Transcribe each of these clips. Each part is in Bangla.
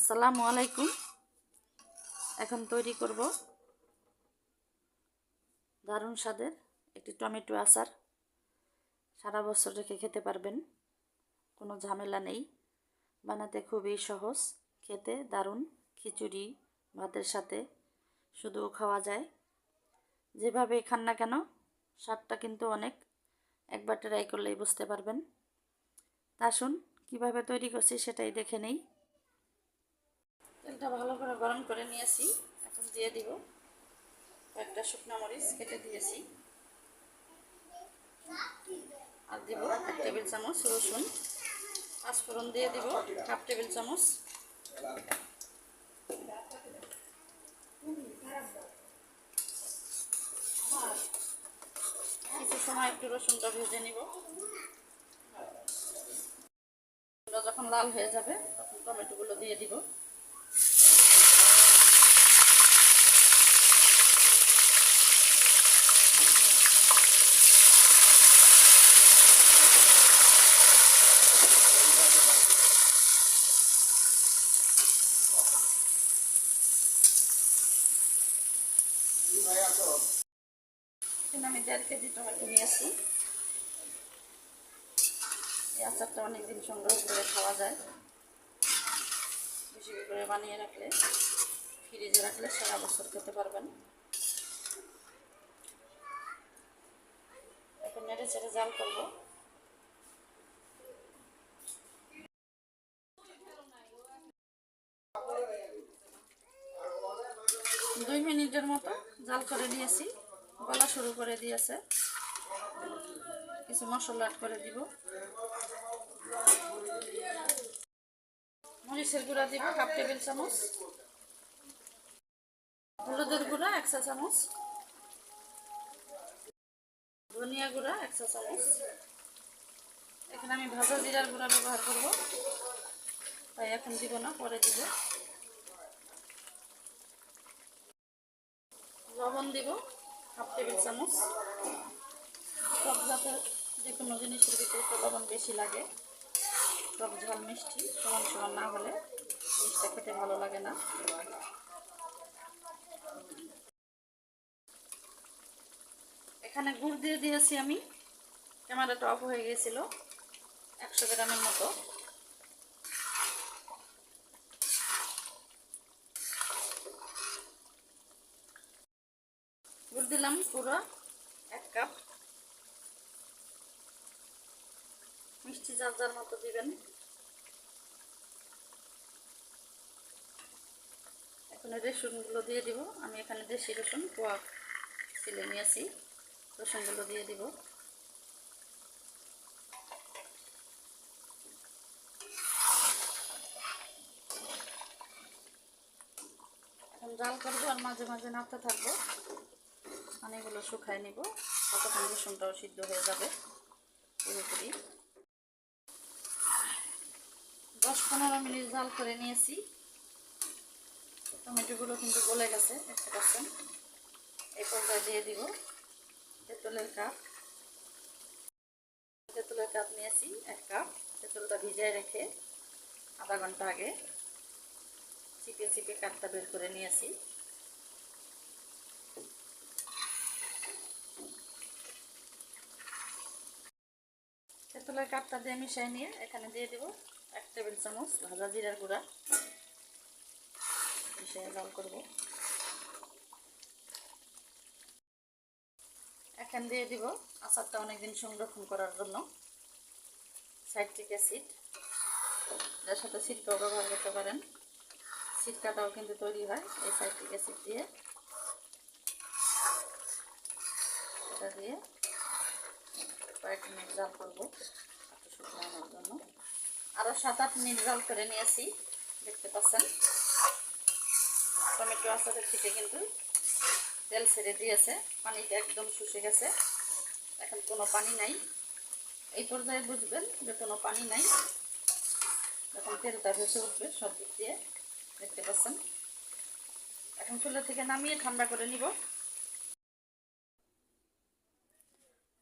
আসসালামু আলাইকুম। এখন তৈরি করব দারুণ স্বাদের একটি টমেটো আচার। সারা বছর রেখে খেতে পারবেন, কোনো ঝামেলা নেই। বানাতে খুবই সহজ, খেতে দারুণ, খিচুড়ি, ভাতের সাথে শুধু খাওয়া যায়। যেভাবে খান না কেন, স্বাদটা কিন্তু অনেক, একবার ট্রাই করলেই বুঝতে পারবেন। তা আসুন কীভাবে তৈরি করছি সেটাই দেখে নেই। তেলটা ভালো করে গরম করে নিয়েছি। এখন দিয়ে দিব কয়েকটা শুকনো মরিচ কেটে দিয়েছি। আর দিব এক টেবিল চামচ রসুন। পাঁচফোড়ন দিয়ে দিব হাফ টেবিল চামচ। কিছু সময় একটু রসুনটা ভেজে নিব। যখন লাল হয়ে যাবে, তখন টমেটোগুলো দিয়ে দিব। আমি দেড় কেজি টমেটো নিয়েছি। এই আচারটা অনেকদিন সংগ্রহ করে খাওয়া যায়। বেশি করে বানিয়ে রাখলে, ফ্রিজে রাখলে সারা বছর খেতে পারবেন। এখন নেড়ে চেড়ে জাল করব। দুই মিনিটের মতো জাল করে নিয়েছি। গলা শুরু করে দিয়েছে। কিছু মশলা অ্যাড করে দিব। মরিচের গুঁড়া দিব হাফ টেবিল চামচ। হলুদের গুঁড়া, এক চা চামচ। ধনিয়া গুঁড়া, এক চা চামচ। এখানে আমি ভাজা জিরার গুঁড়া ব্যবহার করব। তাই এখন দিব না, পরে দিব। লবণ দিব, হাফ টেবিল চামচ। সব জাতের যে কোনো জিনিসের ভিতরে তো লবণ বেশি লাগে। টক ঝাল মিষ্টি, সমান সমান না হলে জিনিসটা খেতে ভালো লাগে না। এখানে গুড় দিয়ে দিয়েছি আমি। ক্যামেরাটা অফ হয়ে গিয়েছিল একশো গ্রামের মতো। দিলাম পুরো এক কাপ। মিষ্টি যার যার মতো দিবেন। এখন রসুনগুলো দিয়ে দিব। আমি এখানে দেশি রসুন, পোয়া ছিলে নিয়েছি। রসুনগুলো দিয়ে দিব। এখন জাল করব আর মাঝে মাঝে নাড়তে থাকব। পানিগুলো শুকায় নিব। ততক্ষণ রসুনটাও সিদ্ধ হয়ে যাবে। পুরোপুরি দশ পনেরো মিনিট জাল করে নিয়েছি। টমেটোগুলো কিন্তু গলে গেছে, দেখতে পাচ্ছেন। এই পর্যায়ে দিয়ে দিব তেঁতুলের কাপ। তেঁতুলের কাপ নিয়েছি, এক কাপ। তেঁতুলটা ভিজায় রেখে আধা ঘণ্টা আগে চিপে চিপে কাঠটা বের করে নিয়েছি। তেঁতুলের কাপটা দিয়ে মিশাই নিয়ে এখানে দিয়ে দিব এক টেবিল চামচ ভাজা জিরার গুঁড়া। মিশিয়ে জল করব। এখান দিয়ে দিব আচারটা অনেকদিন সংরক্ষণ করার জন্য। Citric acid. যার সাথে সিটকাও ব্যবহার করতে পারেন। সিটকাটাও কিন্তু তৈরি হয় এই সাইট্রিক অ্যাসিড দিয়ে। এটা দিয়ে কয়েক মিনিট জাল করব। আরও সাত আট মিনিট জাল করে নিয়েছি, দেখতে পাচ্ছেন। টমেটো আচারের থেকে কিন্তু, তেল ছেড়ে দিয়েছে, পানিটা একদম শুষে গেছে। এখন কোনো পানি নাই। এই পর্যায়ে বুঝবেন যে কোনো পানি নাই। এখন তেলটা ভেসে উঠবে সব দিক দিয়ে, দেখতে পাচ্ছেন। এখন চুলা থেকে নামিয়ে ঠান্ডা করে নিব।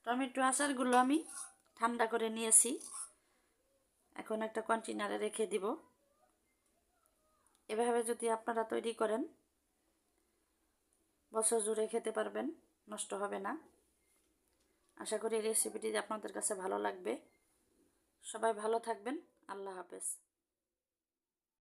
টমেটো আচারগুলো আমি ঠান্ডা করে নিয়েছি। এখন একটা কন্টেনারে রেখে দিব। এভাবে যদি আপনারা তৈরি করেন, বছর জুড়ে খেতে পারবেন, নষ্ট হবে না। আশা করি রেসিপিটি আপনাদের কাছে ভালো লাগবে। সবাই ভালো থাকবেন, আল্লাহ হাফেজ।